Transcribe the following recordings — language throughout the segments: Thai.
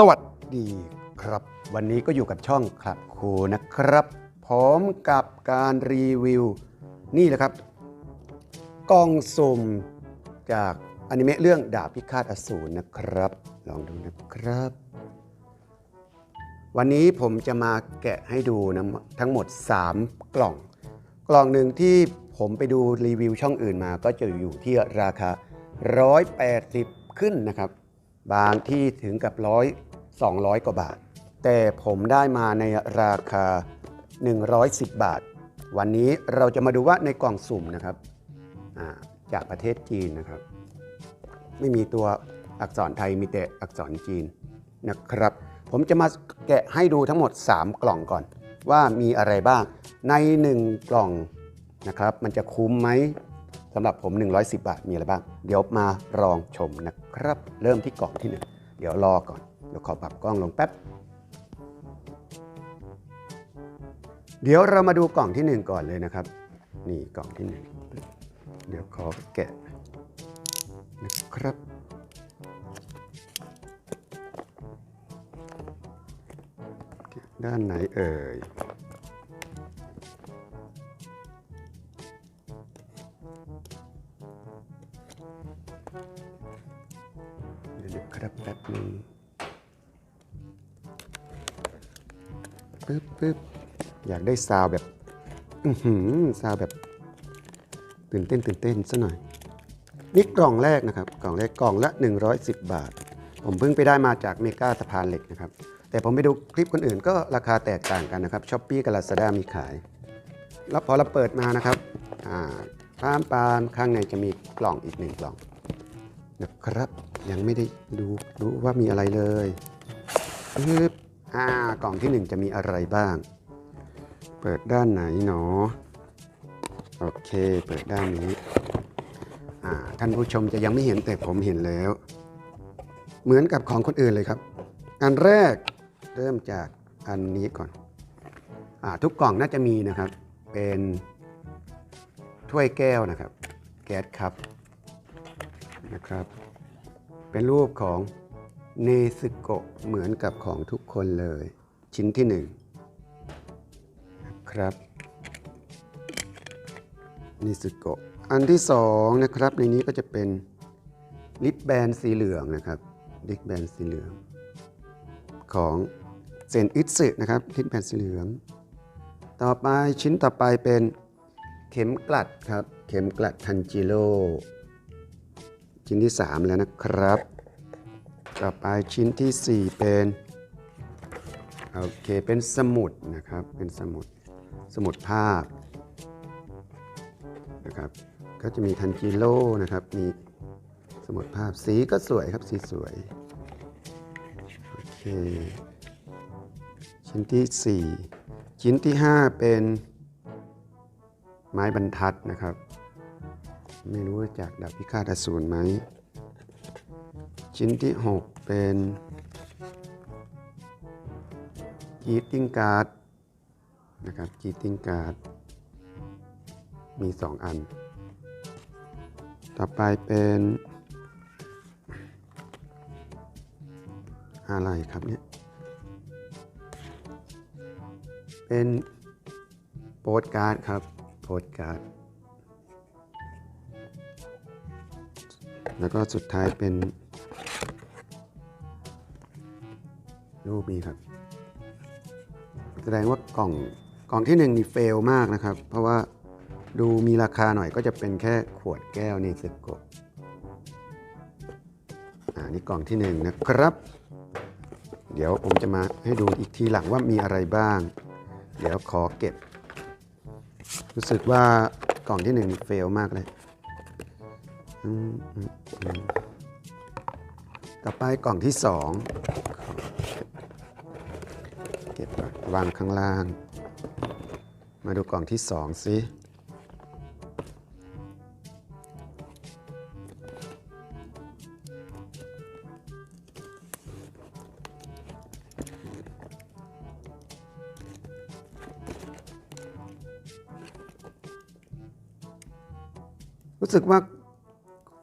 สวัสดีครับ วันนี้ก็อยู่กับช่องคลับครูนะครับ พร้อมกับการรีวิว นี่แหละครับ กล่องสุ่มจากอนิเมะเรื่องดาบพิฆาตอสูรนะครับ ลองดูนะครับ วันนี้ผมจะมาแกะให้ดูนะทั้งหมด 3 กล่อง กล่องหนึ่งที่ผมไปดูรีวิวช่องอื่นมาก็จะอยู่ที่ราคา 180 ขึ้นนะครับ บางที่ถึงกับร้อย 200 กว่าบาท แต่ผมได้มาในราคา 110 บาท วันนี้เราจะมาดูว่าในกล่องสุ่มนะครับาจากประเทศจีนนะครับ ไม่มีตัวอักษรไทยมีแต่อักษรจีนนะครับ ผมจะมาแกะให้ดูทั้งหมด 3 กล่องก่อน ว่ามีอะไรบ้างใน 1 กล่องนะครับ มันจะคุ้มไหมสำหรับผม 110 บาทมีอะไรบ้าง เดี๋ยวมาลองชมนะครับ เริ่มที่กล่องที่ 1 เดี๋ยวรอก่อน เดี๋ยวขอปรับกล้องลงแป๊บ เดี๋ยวเรามาดูกล่องที่ 1 ก่อนเลยนะครับ นี่กล่องที่ 1 เดี๋ยวขอแกะนะครับ ด้านไหนเอ่ยเดี๋ยวครับแป๊บนึง ปึ๊บปึ๊บอยากได้ซาวแบบอือหือซาวแบบตื่นเต้นตื่นเต้นซะหน่อย นี่กล่องแรกนะครับ กล่องแรกกล่องละ 110 บาท ผมเพิ่งไปได้มาจากเมกาสะพานเหล็กนะครับ แต่ผมไปดูคลิปคนอื่นก็ราคาแตกต่างกันนะครับช้อปปี้กับลาซาด้ามีขาย แล้วพอเราเปิดมานะครับอ่าปามปามข้างในจะมีกล่องอีกหนึ่งกล่องนะครับ ยังไม่ได้ดูดูว่ามีอะไรเลยปึ๊บ อ่ากล่องที่หนึ่งจะมีอะไรบ้าง เปิดด้านไหนหนอ โอเค เปิดด้านนี้ อ่า ท่านผู้ชมจะยังไม่เห็นแต่ผมเห็นแล้ว เหมือนกับของคนอื่นเลยครับ อันแรกเริ่มจากอันนี้ก่อนอาทุกกล่องน่าจะมีนะครับ เป็นถ้วยแก้วนะครับ แก๊สครับนะครับ เป็นรูปของ เนซึโกะเหมือนกับของทุกคนเลย ชิ้นที่หนึ่งครับเนสโกะอันที่สองนะครับ ในนี้ก็จะเป็นลิปแบนสีเหลืองนะครับลิปแบนสีเหลือง ของเซนอิสึนะครับลิปแบนสีเหลือง ต่อไปชิ้นต่อไปเป็นเข็มกลัดครับ เข็มกลัดทันจิโร่ชิ้นที่ 3 แล้วนะครับ ต่อไปชิ้นทีสี่ 4 เป็นโอเคเป็นสมุดนะครับเป็นสมุดสมุดภาพนะครับก็จะมีทันจิโร่นะครับมีสมุดภาพสีก็สวยครับสีสวยโอเคชิ้นที่ 4 ชิ้นที่ 5 เป็นไม้บรรทัดนะครับ ไม่รู้ว่าจากดาบพิฆาตอสูรไหม ชิ้นที่ 6 เป็นกีติ้งการ์ดนะครับกีตติ้งการ์ดมี 2 อัน ต่อไปเป็นอะไรครับเนี่ย เป็นโปสการ์ดครับโปสการ์ด แล้วก็สุดท้ายเป็น รูปนี้ครับ แสดงว่ากล่องกล่องที่หนึ่งนี่เฟลมากนะครับ เพราะว่าดูมีราคาหน่อยก็จะเป็นแค่ขวดแก้วนี่สึกโกะอ่านี่กล่องที่หนึ่งนะครับ เดี๋ยวผมจะมาให้ดูอีกทีหลังว่ามีอะไรบ้าง เดี๋ยวขอเก็บ รู้สึกว่ากล่องที่หนึ่งนี่เฟลมากเลยต่อไปกล่องที่สองขอ เก็บก่อนวางข้างล่าง มาดูกล่องที่สองสิรู้สึกว่า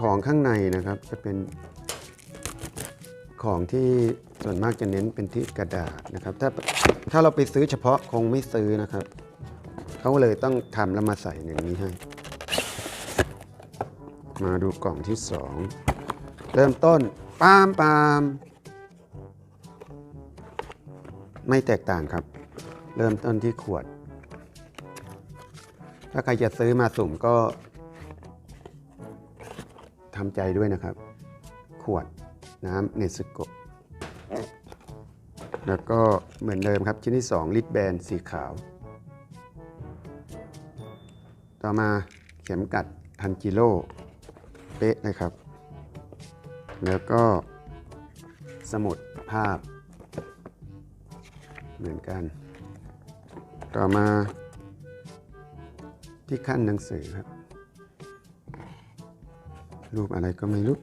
ของข้างในนะครับจะเป็นของที่ ส่วนมากจะเน้นเป็นที่กระดาษนะครับ ถ้าถ้าเราไปซื้อเฉพาะคงไม่ซื้อนะครับ เขาเลยต้องทำแล้วมาใส่อย่างนี้ให้ มาดูกล่องที่สองเริ่มต้นปามปามไม่แตกต่างครับ เริ่มต้นที่ขวด ถ้าใครจะซื้อมาสุ่มก็ทำใจด้วยนะครับ ขวดน้ำเนสโกะ แล้วก็เหมือนเดิมครับชิ้นที่ 2 ลิตรแบนสีขาว ต่อมาเข็มกัดทันจิโร่เป๊ะเลยครับ แล้วก็สมุดภาพ เหมือนกัน ต่อมาที่ขั้นหนังสือครับ รูปอะไรก็ไม่รู้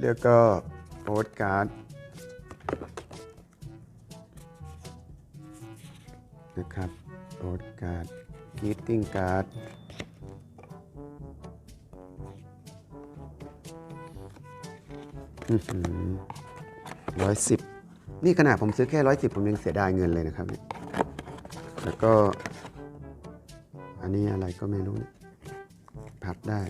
แล้วก็ โปสการ์ดนะครับโปสการ์ดกีตติ้งการ์ดร้อยสิบนี่ขนาดผมซื้อแค่ร้อยสิบผมยังเสียดายเงินเลยนะครับเนี่ยแล้วก็ อันนี้อะไรก็ไม่รู้พับได้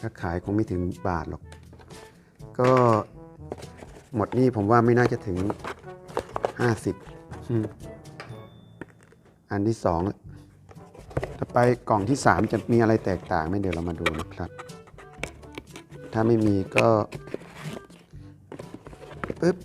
ถ้าขายคงไม่ถึงบาทหรอก ก็หมดนี่ผมว่าไม่น่าจะถึง 50อืมอันที่สองต่อไปกล่องที่ 3 จะมีอะไรแตกต่างไหมเดี๋ยวเรามาดูนะครับ ถ้าไม่มีก็ปึ๊บ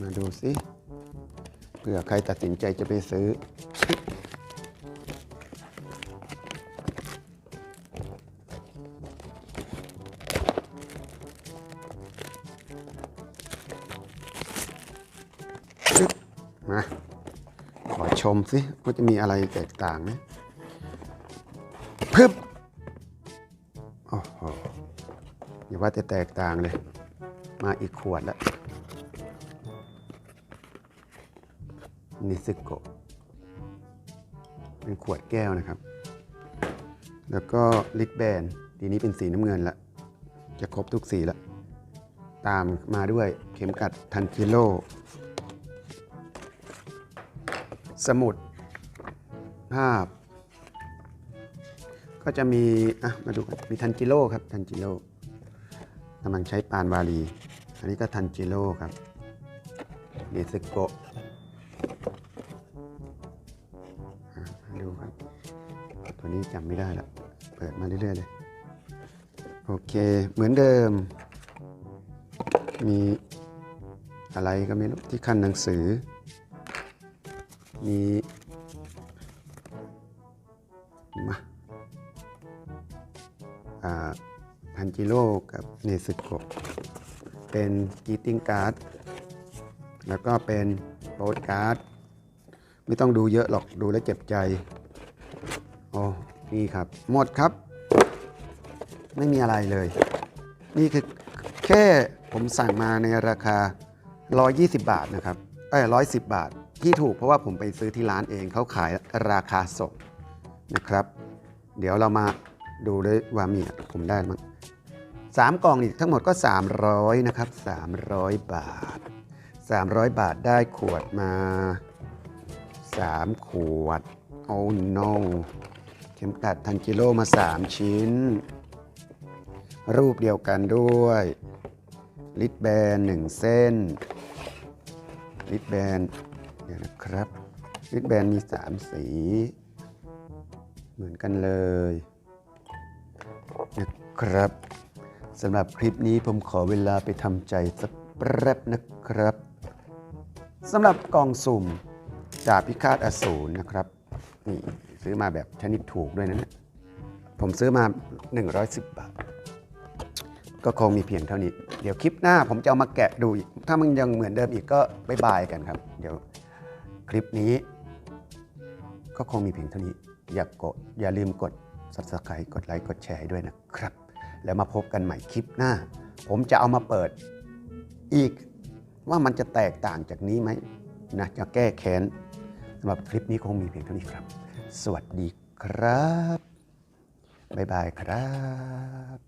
มาดูสิเผื่อใครตัดสินใจจะไปซื้อ มา ขอชมสิว่าจะมีอะไรแตกต่างไหมพึบโอ้โหอย่าว่าแต่แตกต่างเลย มาอีกขวดแล้ว นิซึโกะเป็นขวดแก้วนะครับ แล้วก็ลิตแบนทีนี้เป็นสีน้ำเงินละ จะครบทุกสีล้วตามมาด้วยเข็มกัดทันจิโร่สมุด ภาพ ก็จะมี อะ มาดูกันมีทันจิโร่ครับ ทันจิโร่กำลังใช้ปานวาลี อันนี้ก็ทันจิโร่ครับเนสโกะ ดูครับ ตัวนี้จำไม่ได้ละเปิดมาเรื่อยๆเลยโอเค เหมือนเดิม มีอะไรก็ไม่รู้ที่ขั้นหนังสือ มีมาอ่าทันจิโร่กับเนซึโกะเป็นกีติงการ์ด แล้วก็เป็นโปสการ์ด ไม่ต้องดูเยอะหรอกดูแล้วเจ็บใจโอ้นี่ครับ หมดครับ ไม่มีอะไรเลย นี่คือแค่ผมสั่งมาในราคา 120 บาทนะครับเอ้ย110บาท ที่ถูกเพราะว่าผมไปซื้อที่ร้านเองเขาขายราคาส่งนะครับ เดี๋ยวเรามาดูด้วยว่ามีผมได้มั้งสามกล่องนี่ทั้งหมดก็ 300 นะครับ 300 บาท 300 บาทได้ขวดมา 3 ขวด โอ้ no เข็มกัดทันจิโร่มา 3 ชิ้น รูปเดียวกันด้วย ลิตแบนหนึ่งเส้น ลิตแบนเดี๋ยวนะครับ ลิตแบนมี 3 สี เหมือนกันเลยนะครับสำหรับคลิปนี้ผมขอเวลาไปทำใจสักแป๊บนะครับสำหรับกล่องสุ่ม จาบพิฆาตอสูรนะครับนี่ซื้อมาแบบชนิดถูกด้วยนะผมซื้อมา 110 บาท ก็คงมีเพียงเท่านี้ เดี๋ยวคลิปหน้าผมจะเอามาแกะดูอีก ถ้ามันยังเหมือนเดิมอีกก็บายบายกันครับ เดี๋ยวคลิปนี้ ก็คงมีเพียงเท่านี้ อย่ากกดอย่าลืมกด subscribe กดไลค์กดแชร์ด้วยนะครับ แล้วมาพบกันใหม่คลิปหน้า ผมจะเอามาเปิดอีกว่ามันจะแตกต่างจากนี้ไหมนะจะแก้แค้นำหรับคลิปนี้คงมีเพียงเท่านี้ครับ สวัสดีครับ บ๊ายบายครับ